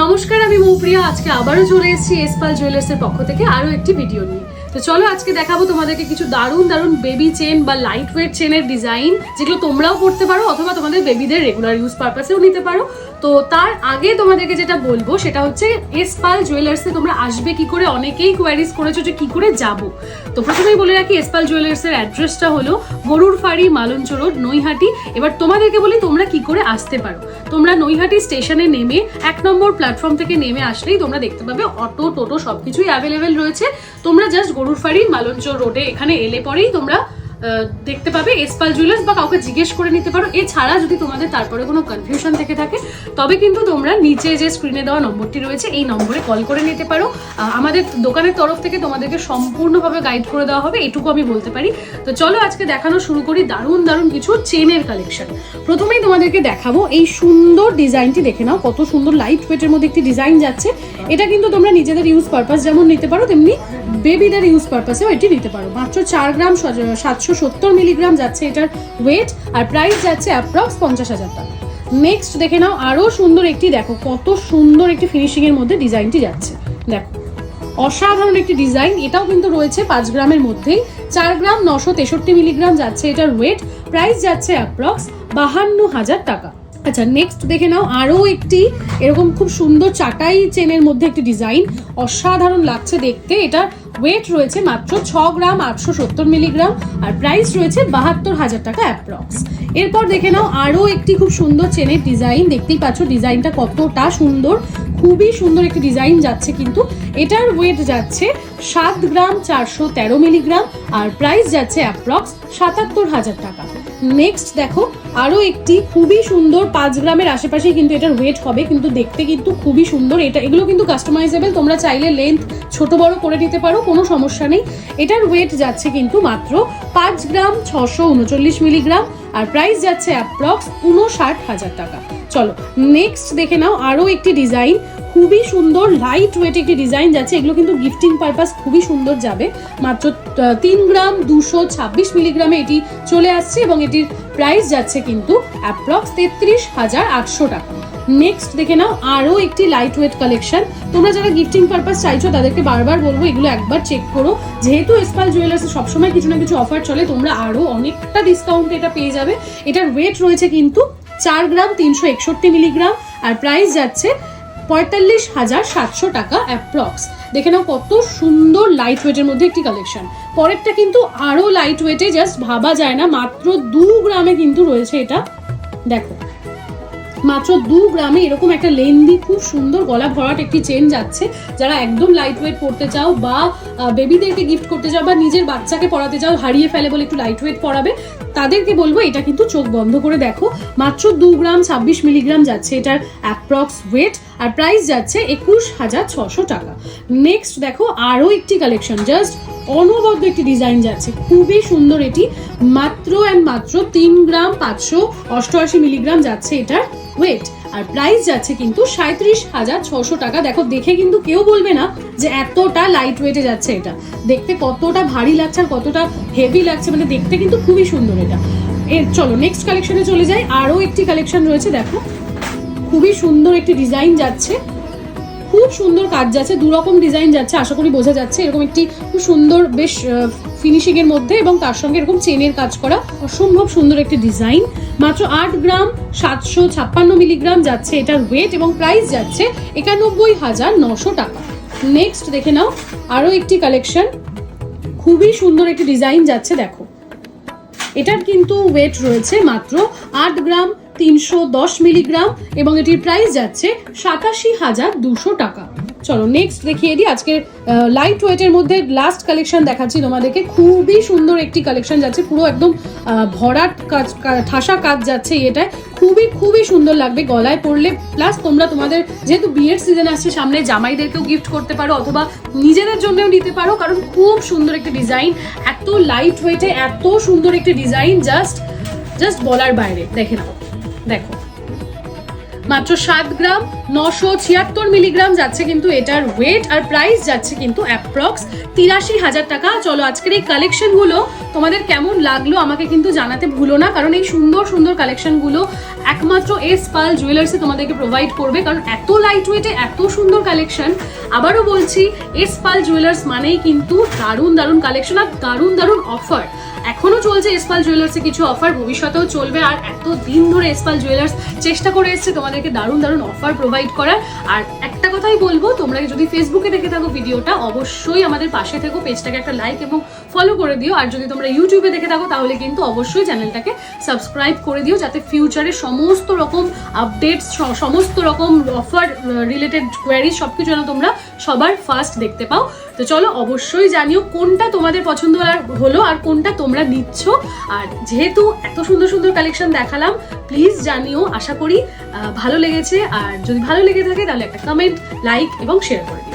নমস্কার, আমি মৌপ্রিয়া। আজকে আবারও চলে এসেছি এসপাল জুয়েলার্সের পক্ষ থেকে আরও একটি ভিডিও নিয়ে। তো চলো আজকে দেখাবো তোমাদেরকে কিছু দারুণ দারুণ বেবি চেন বা লাইট ওয়েট চেনের ডিজাইন যেগুলো তোমরাও করতে পারো অথবা তোমাদের বেবিদের রেগুলার ইউজ পারপাসেও নিতে পারো। তো তার আগে তোমাদেরকে যেটা বলব, সেটা হচ্ছে এসপাল জুয়েলার্সে তোমরা আসবে কি করে, অনেকেই কোয়ারিজ করেছ যে কি করে যাব। তো প্রথমেই বলে রাখি এসপাল জুয়েলার্সের অ্যাড্রেসটা হলো গরুর ফাড়ি মালঞ্চ রোড, নৈহাটি। এবার তোমাদেরকে বলি, তোমরা কি করে আসতে পারো। তোমরা নৈহাটি স্টেশনে নেমে, এক নম্বর প্ল্যাটফর্ম থেকে নেমে আসলেই তোমরা দেখতে পাবে অটো, টোটো সবকিছুই অ্যাভেলেবেল রয়েছে। তোমরা জাস্ট গরুর ফাড়ি মালঞ্চ রোডে এখানে এলে পরেই তোমরা দেখতে পাবে এসপাল জুয়েলার্স বা কাউকে জিজ্ঞেস করে নিতে পারো। এছাড়া যদি তোমাদের তারপরে কোনো কনফিউশন থেকে থাকে, তবে কিন্তু তোমরা নিচে যে স্ক্রিনে দেওয়া নম্বরটি রয়েছে, এই নম্বরে কল করে নিতে পারো। আমাদের দোকানের তরফ থেকে তোমাদেরকে সম্পূর্ণভাবে গাইড করে দেওয়া হবে, এটুকু আমি বলতে পারি। তো চলো আজকে দেখানো শুরু করি দারুণ দারুণ কিছু চেনের কালেকশন প্রথমেই তোমাদেরকে দেখাবো এই সুন্দর ডিজাইনটি দেখে নাও, কত সুন্দর লাইট ওয়েটের মধ্যে একটি ডিজাইন যাচ্ছে। এটা কিন্তু তোমরা নিজেদের ইউজ পারপাস যেমন নিতে পারো, তেমনি বেবিদের ইউজ পারপাসেও এটি নিতে পারো। মাত্র চার গ্রাম সাতশো সত্তর মিলিগ্রাম যাচ্ছে এটার ওয়েট আর প্রাইস যাচ্ছে অ্যাপ্রক্স পঞ্চাশ হাজার টাকা। নেক্সট দেখে নাও আরও সুন্দর একটি দেখো, কত সুন্দর একটি ফিনিশিং এর মধ্যে ডিজাইনটি যাচ্ছে। দেখো, অসাধারণ একটি ডিজাইন এটাও কিন্তু রয়েছে পাঁচ গ্রামের মধ্যেই। চার গ্রাম নশো তেষট্টি মিলিগ্রাম যাচ্ছে এটার ওয়েট প্রাইস যাচ্ছে অ্যাপ্রক্স বাহান্ন হাজার টাকা। আচ্ছা নেক্সট দেখে নাও, আরও একটি এরকম খুব সুন্দর চাটাই চেনের মধ্যে একটি ডিজাইন অসাধারণ লাগছে দেখতে। এটা ওয়েট রয়েছে মাত্র ছ গ্রাম আটশো সত্তর মিলিগ্রাম আর প্রাইস রয়েছে বাহাত্তর হাজার টাকা অ্যাপ্রক্স এরপর দেখে নাও, আরও একটি খুব সুন্দর চেনের ডিজাইন দেখতেই পাচ্ছ ডিজাইনটা কতটা সুন্দর। খুবই সুন্দর একটি ডিজাইন যাচ্ছে কিন্তু। এটার ওয়েট যাচ্ছে সাত গ্রাম চারশো তেরো মিলিগ্রাম আর প্রাইস যাচ্ছে অ্যাপ্রক্স সাতাত্তর হাজার টাকা। নেক্সট দেখো, আরও একটি খুবই সুন্দর পাঁচ গ্রামের আশেপাশে কিন্তু এটার ওয়েট হবে, কিন্তু দেখতে কিন্তু খুবই সুন্দর। এটা, এগুলো কিন্তু কাস্টমাইজেবল তোমরা চাইলে লেন্থ ছোট বড় করে নিতে পারো, কোনো সমস্যা নেই। এটার ওয়েট যাচ্ছে কিন্তু মাত্র পাঁচ গ্রাম ছশো উনচল্লিশ মিলিগ্রাম আর প্রাইস যাচ্ছে অ্যাপ্রক্স উনষাট হাজার টাকা। চলো নেক্সট দেখে নাও, আরও একটি ডিজাইন খুবই সুন্দর লাইট ওয়েট একটি ডিজাইন যাচ্ছে। এগুলো কিন্তু গিফটিং পারপাস খুবই সুন্দর যাবে। মাত্র তিন গ্রাম দুশো ছাব্বিশ মিলিগ্রামে এটি চলে আসছে এবং এটির প্রাইস যাচ্ছে কিন্তু অ্যাপ্রক্স তেত্রিশ হাজার আটশো টাকা। নেক্সট দেখে নাও, আরও একটি লাইট ওয়েট কালেকশন তোমরা যারা গিফটিং পারপাস চাইছো, তাদেরকে বারবার বলব, এগুলো একবার চেক করো। যেহেতু এসপাল জুয়েলার্সে সবসময় কিছু না কিছু অফার চলে, তোমরা আরও অনেকটা ডিসকাউন্ট এটা পেয়ে যাবে। এটার ওয়েট রয়েছে কিন্তু চার গ্রাম তিনশো একষট্টি মিলিগ্রাম। আর প্রাইস যাচ্ছে পঁয়তাল্লিশ হাজার সাতশো টাকা অ্যাপ্রক্স দেখে নাও কত সুন্দর লাইট ওয়েটের মধ্যে একটি কালেকশন পরেরটা কিন্তু আরও লাইট ওয়েটে জাস্ট ভাবা যায় না, মাত্র দু গ্রামে কিন্তু রয়েছে এটা। দেখো মাত্র দু গ্রামে এরকম একটা লেন্দি, খুব সুন্দর গলা ভরাট একটি চেন যাচ্ছে, যারা একদম লাইট ওয়েট পড়তে চাও বা বেবিদেরকে গিফট করতে চাও বা নিজের বাচ্চাকে পড়াতে চাও, হারিয়ে ফেলে বলে একটু লাইট ওয়েট পড়াবে, তাদেরকে বলব এটা কিন্তু চোখ বন্ধ করে দেখো। মাত্র দু গ্রাম ছাব্বিশ মিলিগ্রাম যাচ্ছে এটার অ্যাপ্রক্স ওয়েট আর প্রাইস যাচ্ছে একুশ হাজার ছশো টাকা। নেক্সট দেখো আরও একটি কালেকশন জাস্ট অনবদ্য একটি ডিজাইন যাচ্ছে। খুবই সুন্দর এটি। মাত্র অ্যান্ড মাত্র তিন গ্রাম পাঁচশো অষ্টআশি মিলিগ্রাম যাচ্ছে এটার ওয়েট আর প্রাইস যাচ্ছে কিন্তু সাঁত্রিশ হাজার ছশো টাকা। দেখো, দেখে কিন্তু কেউ বলবে না যে এতটা লাইট ওয়েটে যাচ্ছে এটা। দেখতে কতটা ভারী লাগছে আর কতটা হেভি লাগছে মানে দেখতে কিন্তু খুবই সুন্দর এটা। এর, চলো নেক্সট কালেকশনে চলে যাই। আরও একটি কালেকশন রয়েছে, দেখো। খুবই সুন্দর একটি ডিজাইন যাচ্ছে। খুব সুন্দর কাজ যাচ্ছে দু রকম ডিজাইন যাচ্ছে, আশা করি বোঝা যাচ্ছে। এরকম একটি খুব সুন্দর বেশ ফিনিশিং এর মধ্যে এবং তার সঙ্গে এরকম চেনের কাজ করা অসম্ভব সুন্দর একটি ডিজাইন মাত্র আট গ্রাম, সাতশো ছাপ্পান্ন মিলিগ্রাম যাচ্ছে এটার ওয়েট এবং প্রাইস যাচ্ছে একানব্বই হাজার নশো টাকা। নেক্সট দেখে নাও, আরও একটি কালেকশন খুবই সুন্দর একটি ডিজাইন যাচ্ছে, দেখো। এটার কিন্তু ওয়েট রয়েছে মাত্র আট গ্রাম তিনশো দশ মিলিগ্রাম এবং এটির প্রাইস যাচ্ছে সাতাশি হাজার দুশো টাকা। চলো নেক্সট দেখিয়ে দিই। আজকে লাইট ওয়েটের মধ্যে লাস্ট কালেকশন দেখাচ্ছি তোমাদেরকে। খুবই সুন্দর একটি কালেকশন যাচ্ছে। পুরো একদম ভরাট কাজ ঠাসা কাজ যাচ্ছে এটায়। খুবই খুবই সুন্দর লাগবে গলায় পরলে। প্লাস তোমরা তোমাদের, যেহেতু বিয়ের সিজন আসছে, সামনে জামাইদেরকেও গিফট করতে পারো অথবা নিজেদের জন্যও নিতে পারো। কারণ খুব সুন্দর একটি ডিজাইন এত লাইট ওয়েটে এত সুন্দর একটি ডিজাইন জাস্ট জাস্ট বলার বাইরে। দেখে নাও। দেখো। মাত্র সাত গ্রাম, নশো ছিয়াত্তর মিলিগ্রাম যাচ্ছে কিন্তু এটার ওয়েট আর প্রাইস যাচ্ছে কিন্তু অ্যাপ্রক্স তিরাশি হাজার টাকা। চলো আজকের এই কালেকশনগুলো তোমাদের কেমন লাগল আমাকে কিন্তু জানাতে ভুলো না, কারণ এই সুন্দর সুন্দর কালেকশনগুলো একমাত্র এস পাল জুয়েলার্সে তোমাদেরকে প্রোভাইড করবে, কারণ এত লাইট ওয়েটে এত সুন্দর কালেকশন আবারও বলছি এস পাল জুয়েলার্স মানেই কিন্তু দারুণ দারুণ কালেকশন আর দারুণ দারুণ অফার এখনও চলছে এসপাল জুয়েলার্সে কিছু অফার ভবিষ্যতেও চলবে। আর এত দিন ধরে এসপাল জুয়েলার্স চেষ্টা করে এসছে তোমাদেরকে দারুণ দারুণ অফার প্রোভাইড করার। আর একটা কথাই বলব, তোমরা যদি ফেসবুকে দেখে থাকো ভিডিওটা, অবশ্যই আমাদের পাশে থেকো, পেজটাকে একটা লাইক এবং ফলো করে দিও। আর যদি তোমরা ইউটিউবে দেখে থাকো, তাহলে কিন্তু অবশ্যই চ্যানেলটাকে সাবস্ক্রাইব করে দিও, যাতে ফিউচারে সমস্ত রকম আপডেটস সমস্ত রকম অফার রিলেটেড কোয়ারিজ সব কিছু যেন তোমরা সবার ফার্স্ট দেখতে পাও। তো চলো অবশ্যই জানিও কোনটা তোমাদের পছন্দ হলো, আর কোনটা তোমরা নিচ্ছ। আর যেহেতু এত সুন্দর সুন্দর কালেকশন দেখালাম প্লিজ জানিও, আশা করি ভালো লেগেছে। আর যদি ভালো লেগে থাকে, তাহলে একটা কমেন্ট লাইক এবং শেয়ার করে দিও।